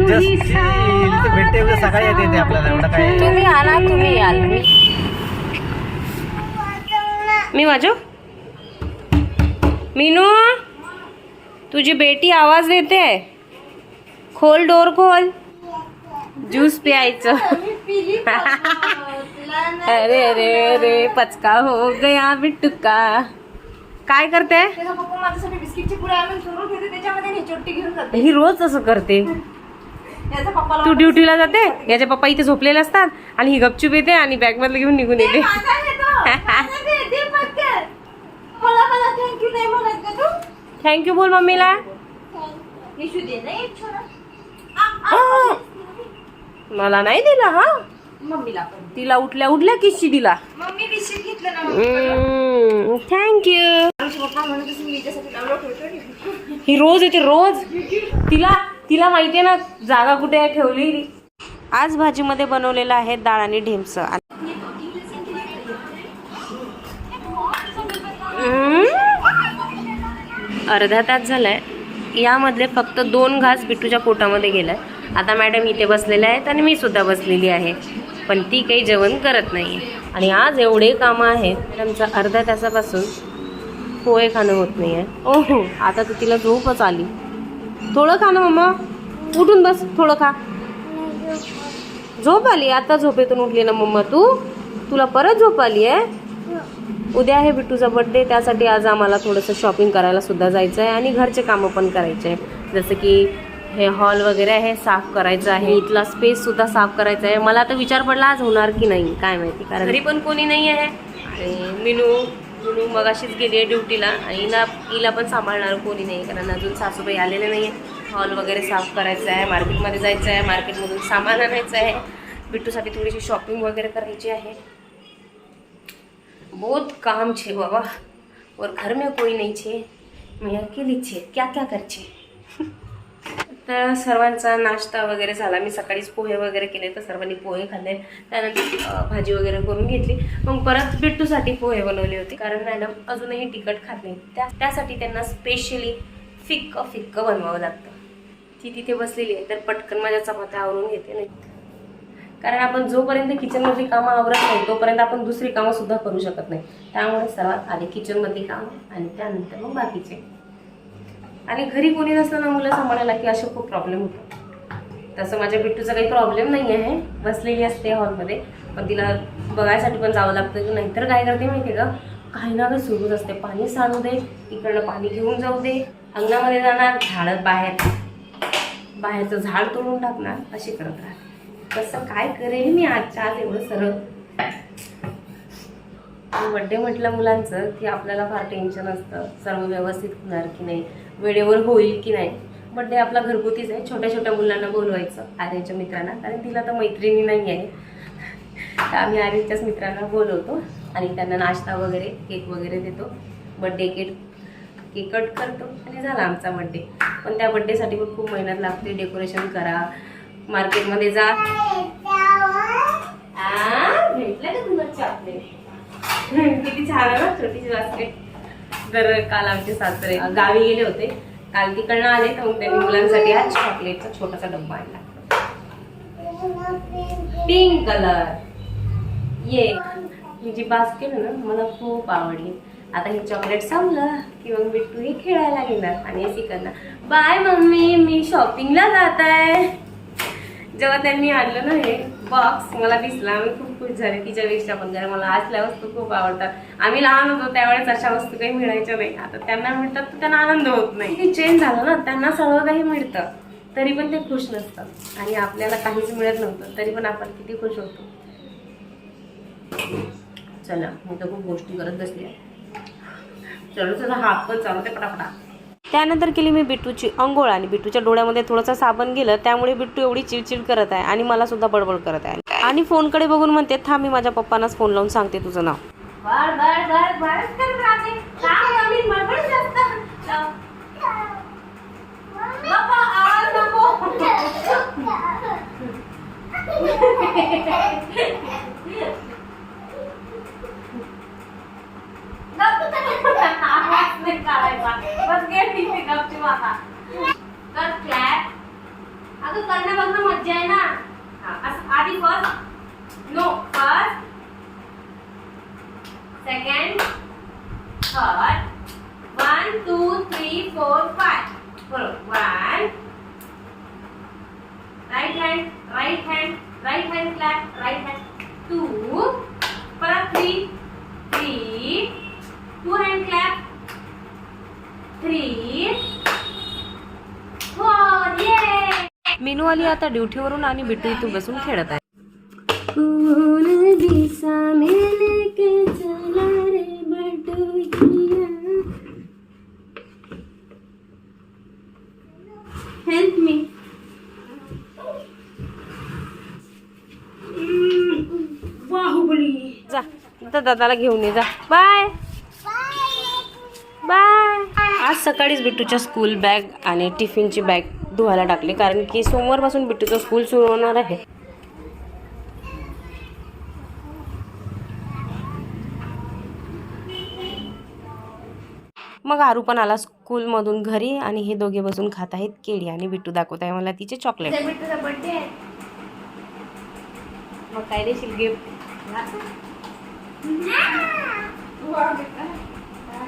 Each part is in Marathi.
भेटते एवढं सकाळी येते ते आपल्याला एवढं काय तुम्ही आला तुम्ही याल मी मी वाजव मीनू तुझी बेटी आवाज देते खोल डोर खोल ज्यूस प्यायचं अरे अरे अरे पचका हो गया बिट्टू का काय करते ही रोज असं करते तू ड्युटीला जाते? याचे पप्पा इथे झोपलेले असतात आणि ही गपचूप येते आणि बॅग मधलं घेऊन निघून येते. थँक्यू बोल मम्मीला. इशू दे ना एक छोरा. मला नाही दिला हा? मम्मीला तिला उठल्या उठल्या किशी दिला मम्मी बिस्किट घेतलं ना थँक्यू ही रोज येते रोज. तिला तिला माहितीये ना जागा कुठे आहे ठेवली? आज भाजीमध्ये बनवलेलं आहे डाळ आणि ढेमस. अर्धा तास झालाय. यामधले फक्त दोन घास बिट्टूच्या पोटामध्ये गेलाय. आता मॅडम इथे बसलेल्या आहेत आणि मी सुद्धा बसलेली आहे. पण ती काही जेवण करत नाही आणि आज एवढे कामं आहेत. मॅडमचं अर्ध्या तासापासून पोहे खाणं होत नाही आहे ओहो आता तर तिला झोपच आली. थोडं खा ना मम्मा उठून बस थोडं खा. झोप आली? आता झोपेतून उठली ना मम्मा तू? तुला परत झोप आली आहे? उद्या आहे बिट्टूचा बड्डे त्यासाठी आज आम्हाला थोडंसं शॉपिंग करायला सुद्धा जायचं आहे आणि घरचे कामं पण करायचे आहे जसं की हे हॉल वगैरे आहे साफ करायचं आहे. इथला स्पेस सुद्धा साफ करायचा आहे. मला आता विचार पडला आज होणार की नाही? काय माहिती? कारण घरी पण कोणी नाही आहे? आणि मिनू जुनू मग अशीच गेली आहे ड्युटीला आणि हिला हिला पण सांभाळणार कोणी नाही कारण अजून सासूबाई आलेले नाही आहे हॉल वगैरे साफ करायचं आहे मार्केटमध्ये जायचं आहे मार्केटमधून सामान आणायचं आहे. बिट्टूसाठी थोडीशी शॉपिंग वगैरे करायची आहे. बहुत काम छे बाबा. और घर में कोई नहीं छे. मैं अकेली छे. क्या क्या कर छे? तर सर्वांचा नाश्ता वगैरे झाला. मी सकाळीच पोहे वगैरे केले तर सर्वांनी पोहे खाल्ले. त्यानंतर भाजी वगैरे करून घेतली. मग परत बिट्टूसाठी पोहे बनवले होते. कारण मॅडम अजूनही तिखट खात नाही. त्या त्यासाठी त्यांना स्पेशली फिक्क फिक्क बनवावं लागतं. ती तिथे बसलेली आहे. तर पटकन माझ्या चपात्या आवरून घेते. नाही कारण आपण जोपर्यंत किचनमधली कामं आवरत नाही तोपर्यंत आपण दुसरी कामं सुद्धा करू शकत नाही. त्यामुळे सर्वात आधी किचनमधली कामं आणि त्यानंतर मग बाकीचे. आणि घरी कोणी नसलं ना मुलं सांभाळायला की असे खूप प्रॉब्लेम होतो तसं माझ्या बिट्टूचा काही प्रॉब्लेम नाही आहे बसलेली असते हॉलमध्ये. पण तिला बघायसाठी पण जावं लागतं की नाहीतर काय करते माहिती आहे का? काही ना काही सुरूच असते. पाणी सांडू दे इकडनं पाणी घेऊन जाऊ दे. अंगणामध्ये जाणार झाडं बाहेर. बाहेरचं झाड तोडून टाकणार अशी करत राहते. तसं काय करेल मी आजच्या आज एवढं सरळ? बड्डे म्हटलं मुलांचं की आपल्याला फार टेन्शन असतं. सर्व व्यवस्थित होणार की नाही? वेळेवर होईल की नाही? बड्डे आपला घरगुतीच आहे. छोट्या छोट्या मुलांना बोलवायचं. आर्याच्या मित्रांना. कारण तिला तर मैत्रिणी नाही आहे. तर आम्ही आर्याच्याच मित्रांना बोलवतो आणि त्यांना नाश्ता वगैरे केक वगैरे देतो. बड्डे केक केक कट करतो. आणि झाला आमचा बड्डे पण त्या बड्डेसाठी पण खूप मेहनत लागते. डेकोरेशन करा. मार्केटमध्ये जा. भेटलं का तुला चॉकलेट किती छान आहे ना छोटीशी बास्केट तर काल आमचे सासरे गावी गेले होते. काल तिकडनं आले तर मग त्यांनी मुलांसाठी हा चॉकलेटचा छोटासा डब्बा आणला. पिंक कलर ये. ही जी बास्केट आहे ना मला खूप आवडली. आता हे चॉकलेट संपलं की मग बिट्टू हे खेळायला घेणार आणि अशी करणार. Bye mummy. मी शॉपिंगला जात आहे. जेव्हा त्यांनी आणलं ना हे बॉक्स मला दिसला. आम्ही खूप खुश झाले. तिच्यापेक्षा पण कारण मला असल्या वस्तू खूप आवडतात. आम्ही लहान होतो त्यावेळेस अशा वस्तू काही मिळायच्या नाही. आता त्यांना मिळतात तर त्यांना आनंद होत नाही. चेंज झालं ना. त्यांना सर्व काही मिळतं. तरी पण ते खुश नसतात. आणि आपल्याला काहीच मिळत नव्हतं. तरी पण आपण किती खुश होतो. चला मी तर खूप गोष्टी करत बसली आहे. चलो चला हात पण चालवते पटापटा. त्यानंतर केली मी बिट्टूची अंघोळ आणि बिट्टूच्या डोळ्यामध्ये थोडंसं साबण गेलं त्यामुळे बिट्टू एवढी चिडचिड करत आहे आणि मला सुद्धा बडबड करत आहे. आणि फोनकडे बघून म्हणते थांब मी माझ्या पप्पांनाच फोन लावून सांगते तुझं नाव. समझ जाए ना आदि first no first second third one two three four five बोलो one right hand right hand right hand clap right hand two पर three three two hand clap three Minu आली आता ड्युटीवरून आणि बिट्टू इथून बसून खेळत आहे. Help me Baahubali. जा तर दादाला घेऊन ये जा. बाय. बाय. आज सकाळीच बिट्टूच्या स्कूल बॅग आणि टिफिनची बॅग धुवायला टाकली. कारण की सोमवारपासून बिट्टूचं स्कूल सुरू होणार आहे. मग आरू पण आला स्कूलमधून घरी आणि हे दोघे बसून खात आहेत केळी आणि बिट्टू दाखवत आहे मला तिचे चॉकलेट बिट्टूचा बर्थडे आहे मग काय देशील गिफ्ट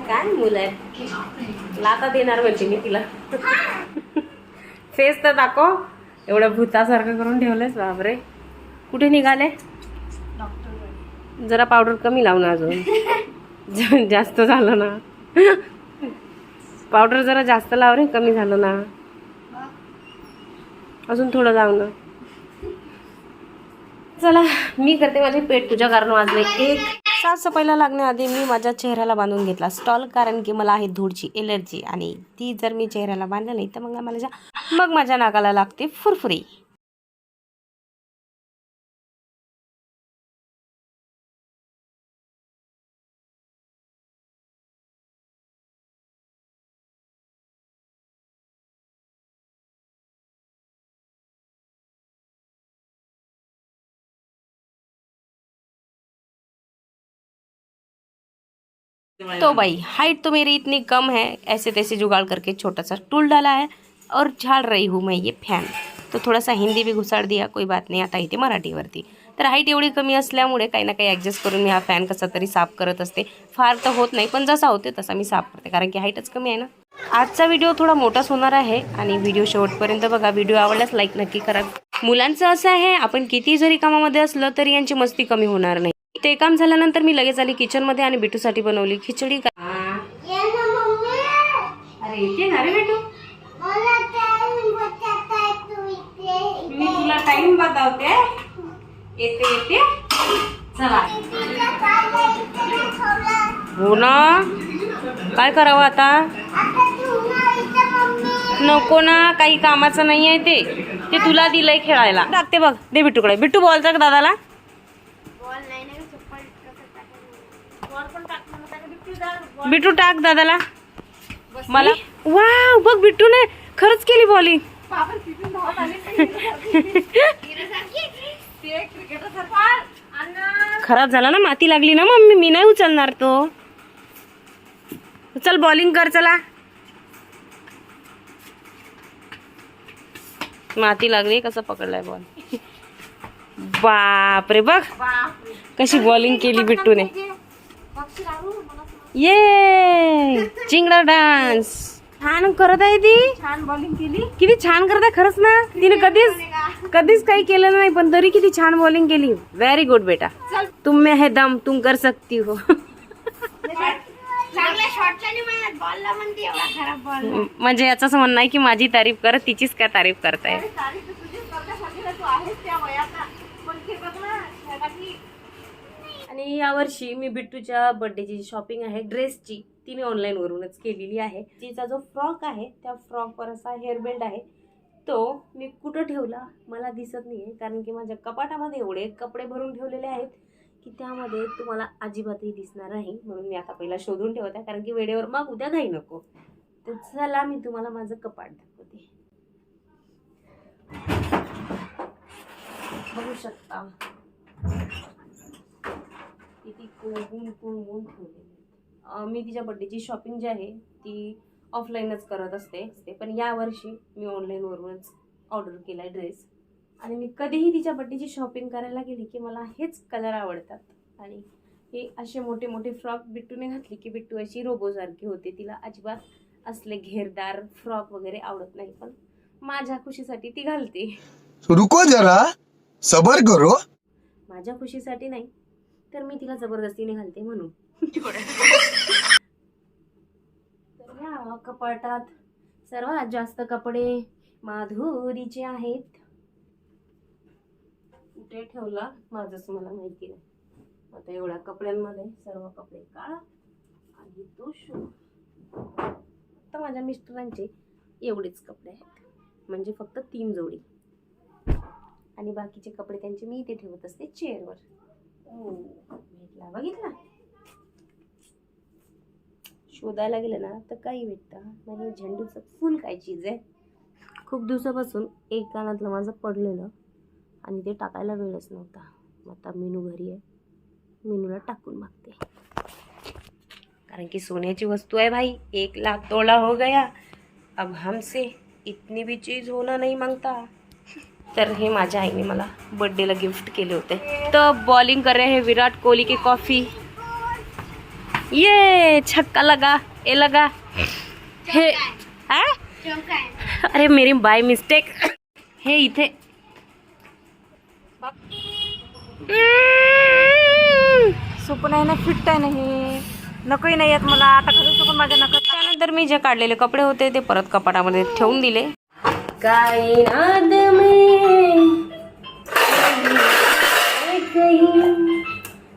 काय मुलं आहे लाता देणार म्हणजे मी तिला. फेस तर दाखव. एवढं भूतासारखं करून ठेवलंयस बापरे. कुठे निघाले? जरा पावडर कमी लावणं अजून. जास्त झालं ना. पावडर जरा जास्त लाव रे कमी झालं ना. अजून थोडं लाव ना. चला मी करते माझे पेट तुझ्या कारण वाजले एक. साफसफाईला लागण्याआधी मी माझ्या चेहऱ्याला बांधून घेतला. स्टॉल कारण की मला आहे धूळची एलर्जी आणि ती जर मी चेहऱ्याला बांधली नाही तर मग माझ्या मग माझ्या नाकाला लागते फुरफुरी. तो भाई हाइट तो मेरी इतनी कम है ऐसे तैसे जुगाड़ करके छोटा सा टूल डाला है और झाड़ रही हूँ मैं ये फॅन तो थोडासा हिंदी भी घुसाड दिया कोई बात नाही आता इथे मराठीवरती. तर हाईट एवढी कमी असल्यामुळे काही ना काही ॲडजस्ट करून मी हा फॅन कसा तरी साफ करत असते. फार तर होत नाही पण जसा होते तसा मी साफ करते कारण की हाईटच कमी आहे ना. आजचा व्हिडिओ थोडा मोठाच होणार आहे आणि व्हिडिओ शेवटपर्यंत बघा व्हिडिओ आवडल्यास लाईक नक्की करा. मुलांचं असं आहे आपण किती जरी कामामध्ये असलं तरी यांची मस्ती कमी होणार नाही. ते काम झाल्यानंतर मी लगेच आली किचनमध्ये आणि बिटूसाठी बनवली खिचडी. का अरे येते ना रे बेटू. है मी तुला टाइम येते येते. चला. हो ना? काय करावं आता? नको ना काही कामाचं नाही आहे ते. ते तुला दिलंय खेळायला. टाकते बघ दे बिट्टूकडे बिट्टू बोलचा का दादाला बॉल नाही ना चप्पल कसं टाकायचं बॉल पण टाकलं बिट्टू टाक दादाला. मला. वाव बघ बिट्टूने खरंच केली बॉलिंग खराब झाला ना माती लागली ना मम्मी मी नाही उचलणार तो. चल बॉलिंग कर चला. माती लागली कसं पकडलाय बॉल बापरे बघ. कशी बॉलिंग केली बिट्टूने ये चिंगडा डान्स छान करत आहे ती. छान बॉलिंग केली. किती छान करत आहे खरंच ना. तिने कधीच कधीच काही केलं नाही पण तरी किती छान बॉलिंग केली. व्हेरी गुड बेटा. तुम में है दम तुम कर सकती हो. म्हणजे याचं असं म्हणणं आहे की माझी तारीफ करत तिचीच काय तारीफ करताय तारीफ तर तुझीच करण्यासाठी ना तू आहेस त्या वयाचा पण ते बघ ना जगातली आणि यावर्षी मी बिट्टूच्या बर्थडेची शॉपिंग आहे ड्रेसची ती मी ऑनलाईनवरूनच केलेली आहे. तिचा जो फ्रॉक आहे त्या फ्रॉकवर असा हेअरबेल्ट आहे. तो मी कुठं ठेवला मला दिसत नाही आहे कारण की माझ्या कपाटामध्ये एवढे कपडे भरून ठेवलेले आहेत की त्यामध्ये तुम्हाला अजिबातही दिसणार नाही म्हणून मी आता पहिला शोधून ठेवत आहे कारण की वेळेवर मग उद्या घाई नको. तर चला मी तुम्हाला माझं कपाट दाखवते. बघू शकता. किती कोंबून कोंबून ठेवलेली अं, मी तिच्या बड्डेची शॉपिंग जी आहे ती ऑफलाईनच करत असते. असते पण यावर्षी मी ऑनलाईनवरूनच ऑर्डर केला आहे ड्रेस आणि मी कधीही तिच्या बड्डेची शॉपिंग करायला गेली की मला हेच कलर आवडतात. आणि हे असे मोठे मोठे फ्रॉक बिट्टूने घातली की बिट्टू अशी रोबोसारखी होते. तिला अजिबात असले घेरदार फ्रॉक वगैरे आवडत नाही पण माझ्या खुशीसाठी ती घालते. रुको जरा सबर करो. माझ्या खुशीसाठी नाही तर मी तिला जबरदस्तीने घालते म्हणून. तर या कपाटात सर्वात जास्त कपडे माधुरीचे आहेत. कुठे ठेवला? माझंच मला माहिती नाही. आता एवढ्या कपड्यांमध्ये सर्व कपडे काळा आणि तो शो आता माझ्या मिस्टरांचे एवढेच कपडे आहेत. म्हणजे फक्त तीन जोडी. आणि बाकीचे कपडे त्यांचे मी इथे ठेवत असते चेअरवर हो, भेटला. बघितला? शोधायला गेलं ना तर काही भेटतं. म्हणजे झेंडूचं फुल काय चीज आहे? खूप दिवसापासून एक कानातलं माझं पडलेलं आणि ते टाकायला वेळच नव्हता. मग आता मेनू घरी आहे. मेनूला टाकून मागते कारण की सोन्याची वस्तू आहे भाई. एक लाख तोला हो गया. अब हमसे इतनी भी चीज होना नहीं मांगता. तर हे माझ्या आईने मला बर्थडेला गिफ्ट केले होते. तर बॉलिंग कर रहे हैं विराट कोहली की कॉफ़ी ये छक्का लगा ए लगा. हे? अरे मेरी बाय मिस्टेक हे इथे. सुकून आहे ना फिट आहे नाही नकोही नाही येत मला. आता खरंच चुकून माझ्या नका त्यानंतर मी जे काढलेले कपडे होते ते परत कपाटामध्ये ठेवून दिले. कायनात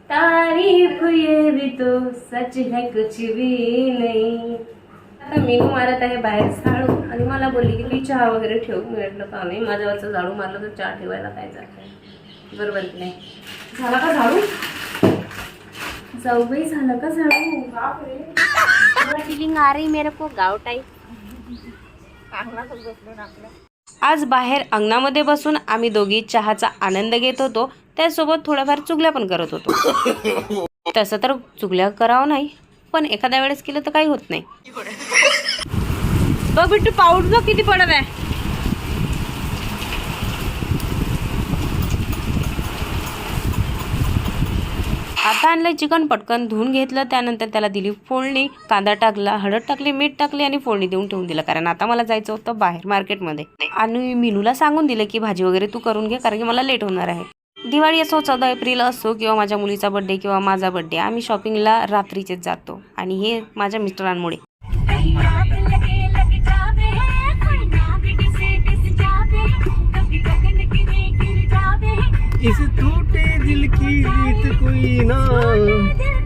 तारीफ ये भी तो सच है कुछ भी नाही। आता मेनू मारत आहे बाहेर झाडू आणि मला बोलली की ती चहा वगैरे ठेव मी म्हटलं का नाही? माझ्यावरचं झाडू मारलं तर चहा ठेवायला काय जात बरोबर की नाही? झाला का झाडू? जाऊ बाई झालं का झाडू? फीलिंग आ रही मेरे को गाव टाईप आज बाहेर अंगणामध्ये बसून आम्ही दोघी चहाचा आनंद घेत होतो. त्यासोबत थोड्याफार चुगल्या पण करत होतो. तसं तर चुगल्या करावं नाही पण एखाद्या वेळेस केलं तर काही होत नाही. बघ बिट्टू पाऊस बघ किती पडत आहे. आता आणलंय चिकन पटकन धुवून घेतलं त्यानंतर त्याला दिली फोडणी कांदा टाकला हळद टाकली मीठ टाकली आणि फोडणी देऊन ठेवून दिलं. कारण आता मला जायचं होतं बाहेर मार्केटमध्ये आणि मिनूला सांगून दिलं की भाजी वगैरे तू करून घे कारण की मला लेट होणार आहे. दिवाळी असो चौदा एप्रिल असो किंवा माझ्या मुलीचा बड्डे किंवा माझा बड्डे आम्ही शॉपिंगला रात्रीचेच जातो. आणि हे माझ्या मिस्टरांमुळे. इस टूटे दिल की रीत कोई ना।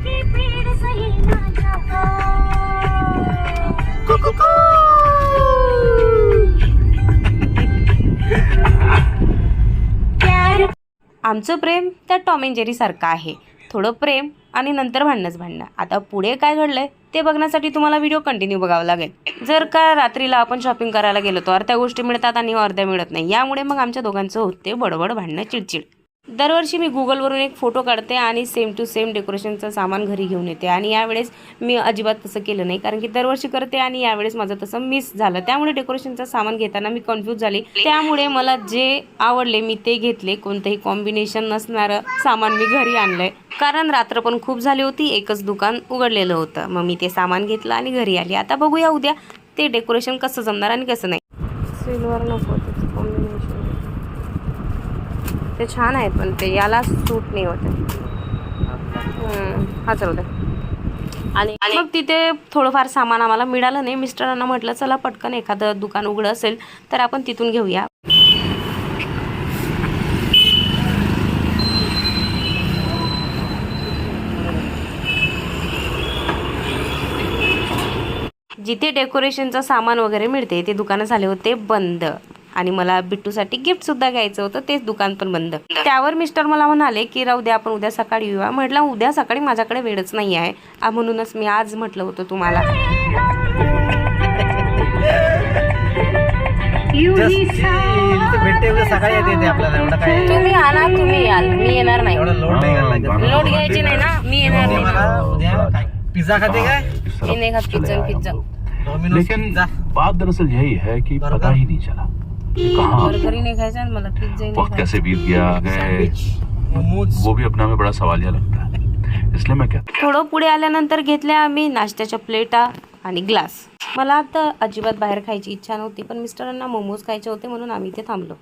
आमचं प्रेम त्या टॉम अँड जेरीसारखं आहे. थोडं प्रेम आणि नंतर भांडणंच भांडणं. आता पुढे काय घडलं आहे ते बघण्यासाठी तुम्हाला व्हिडिओ कंटिन्यू बघावा लागेल. जर का रात्रीला आपण शॉपिंग करायला गेलो तर अर्ध्या गोष्टी मिळतात आणि अर्ध्या मिळत नाही. यामुळे मग आमच्या दोघांचं होते बडबड भांडणं चिडचिड. दरवर्षी मी गुगलवरून एक फोटो काढते आणि सेम टू सेम डेकोरेशनचं सामान घरी घेऊन येते. आणि यावेळेस मी अजिबात तसं केलं नाही. कारण की दरवर्षी करते आणि यावेळेस माझं तसं मिस झालं. त्यामुळे डेकोरेशनचं सामान घेताना मी कन्फ्यूज झाले. त्यामुळे मला जे आवडले मी ते घेतले. कोणतंही कॉम्बिनेशन नसणारं सामान मी घरी आणलंय. कारण रात्र पण खूप झाली होती. एकच दुकान उघडलेलं होतं. मग मी ते सामान घेतलं आणि घरी आली. आता बघूया उद्या ते डेकोरेशन कसं जमणार आणि कसं नाही. सिल्वर नको. ते छान आहेत पण ते याला सूट नाही होत. हा चल आणि मग तिथे थोडंफार सामान आम्हाला मिळालं नाही. मिस्टरांना म्हटलं चला पटकन एखादं दुकान उघडं असेल तर आपण तिथून घेऊया. जिथे डेकोरेशनचं सामान वगैरे मिळते ते दुकानं झाले होते बंद. आणि मला बिट्टूसाठी गिफ्ट सुद्धा घ्यायचं होतं तेच दुकान पण बंद. त्यावर मिस्टर मला म्हणाले की राहू द्या आपण उद्या सकाळी येऊया. म्हटलं उद्या सकाळी माझ्याकडे वेळच नाही आहे. आ, म्हणूनच मी आज म्हटलं होतं तुम्हाला. तुम्ही आला तुम्ही याल. मी येणार नाही. एवढं लोड नाही घालायला लागत. लोट घ्यायची नाही ना. मी येणार नाही. पिझ्झा खाते काय? मी नाही खात पिझ्झा लेकिन पिझ्झा बात दरअसल यही है कि? पता ही नहीं चला। नाही वक्त कैसे बीत गया है? सँडविच मोमोज वो भी अपना में बड़ा सवालिया लगता है। इसलिए मैं कहता थोडं पुढे आल्यानंतर घेतल्या आम्ही नाश्त्याच्या प्लेटा आणि ग्लास मला आता अजिबात बाहेर खायची इच्छा नव्हती पण मिस्टरांना मोमोज खायचे होते म्हणून आम्ही इथे थांबलो.